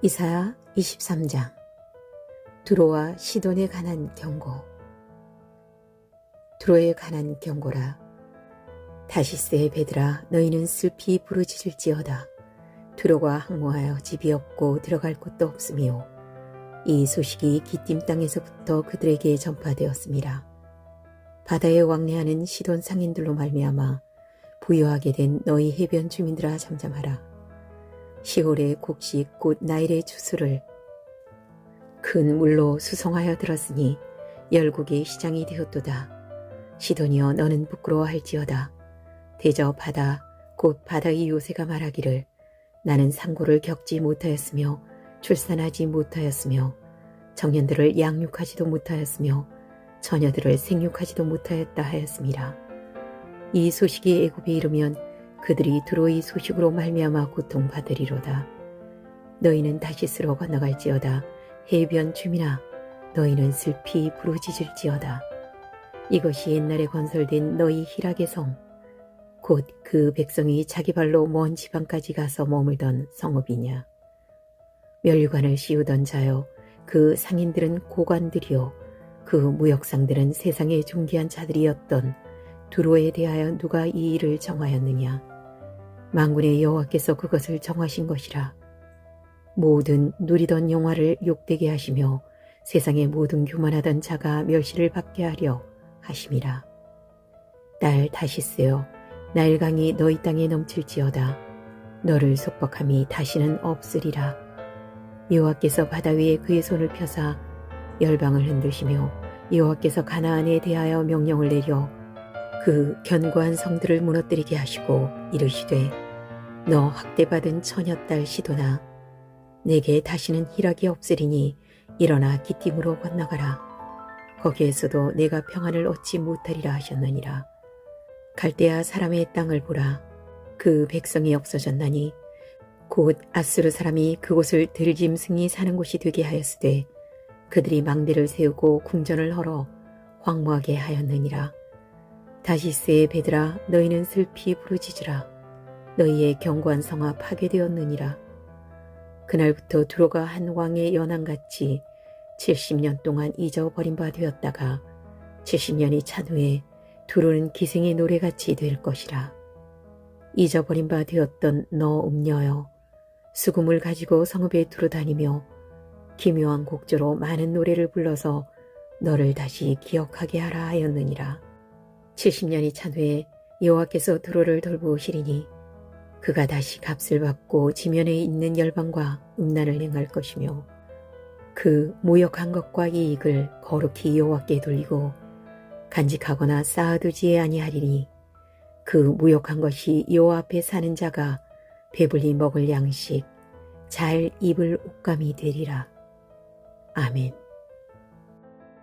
이사야 23장 두로와 시돈에 관한 경고 두로에 관한 경고라 다시스의 베드라 너희는 슬피 부르짖을지어다 두로가 항모하여 집이 없고 들어갈 곳도 없으며 이 소식이 기띔 땅에서부터 그들에게 전파되었습니다. 바다에 왕래하는 시돈 상인들로 말미암아 부유하게 된 너희 해변 주민들아 잠잠하라. 시골의 곡식 곧 나일의 주수를 큰 물로 수송하여 들었으니 열국의 시장이 되었도다. 시돈이여 너는 부끄러워할지어다. 대저 바다 곧 바다의 요새가 말하기를 나는 상고를 겪지 못하였으며 출산하지 못하였으며 청년들을 양육하지도 못하였으며 처녀들을 생육하지도 못하였다 하였습니다. 이 소식이 애굽에 이르면 그들이 두로의 소식으로 말미암아 고통받으리로다. 너희는 다시스로 건너갈지어다. 해변 주민아, 너희는 슬피 부르짖을지어다. 이것이 옛날에 건설된 너희 희락의 성, 곧 그 백성이 자기 발로 먼 지방까지 가서 머물던 성읍이냐. 멸관을 씌우던 자여, 그 상인들은 고관들이요, 그 무역상들은 세상의 존귀한 자들이었던 두로에 대하여 누가 이 일을 정하였느냐? 망군의 여호와께서 그것을 정하신 것이라. 모든 누리던 영화를 욕되게 하시며 세상의 모든 교만하던 자가 멸시를 받게 하려 하심이라. 딸 다시스여 나일강이 너희 땅에 넘칠지어다. 너를 속박함이 다시는 없으리라. 여호와께서 바다 위에 그의 손을 펴사 열방을 흔드시며 여호와께서 가나안에 대하여 명령을 내려 그 견고한 성들을 무너뜨리게 하시고 이르시되 너 학대받은 처녀딸 시도나 내게 다시는 희락이 없으리니 일어나 기띔으로 건너가라. 거기에서도 내가 평안을 얻지 못하리라 하셨느니라. 갈대아 사람의 땅을 보라. 그 백성이 없어졌나니 곧 아수르 사람이 그곳을 들짐승이 사는 곳이 되게 하였으되 그들이 망대를 세우고 궁전을 헐어 황무하게 하였느니라 다시스의 베드라 너희는 슬피 부르짖으라. 너희의 견고한 성아 파괴되었느니라. 그날부터 두로가 한 왕의 연한같이 70년 동안 잊어버린 바 되었다가 70년이 찬 후에 두로는 기생의 노래같이 될 것이라. 잊어버린 바 되었던 너 음녀여 수금을 가지고 성읍에 두루다니며 기묘한 곡조로 많은 노래를 불러서 너를 다시 기억하게 하라 하였느니라. 70년이 찬 후에 여호와께서 두로를 돌보시리니 그가 다시 값을 받고 지면에 있는 열방과 음란을 행할 것이며 그 모욕한 것과 이익을 거룩히 여호와께 돌리고 간직하거나 쌓아두지 아니하리니 그 무욕한 것이 여호와 앞에 사는 자가 배불리 먹을 양식 잘 입을 옷감이 되리라. 아멘.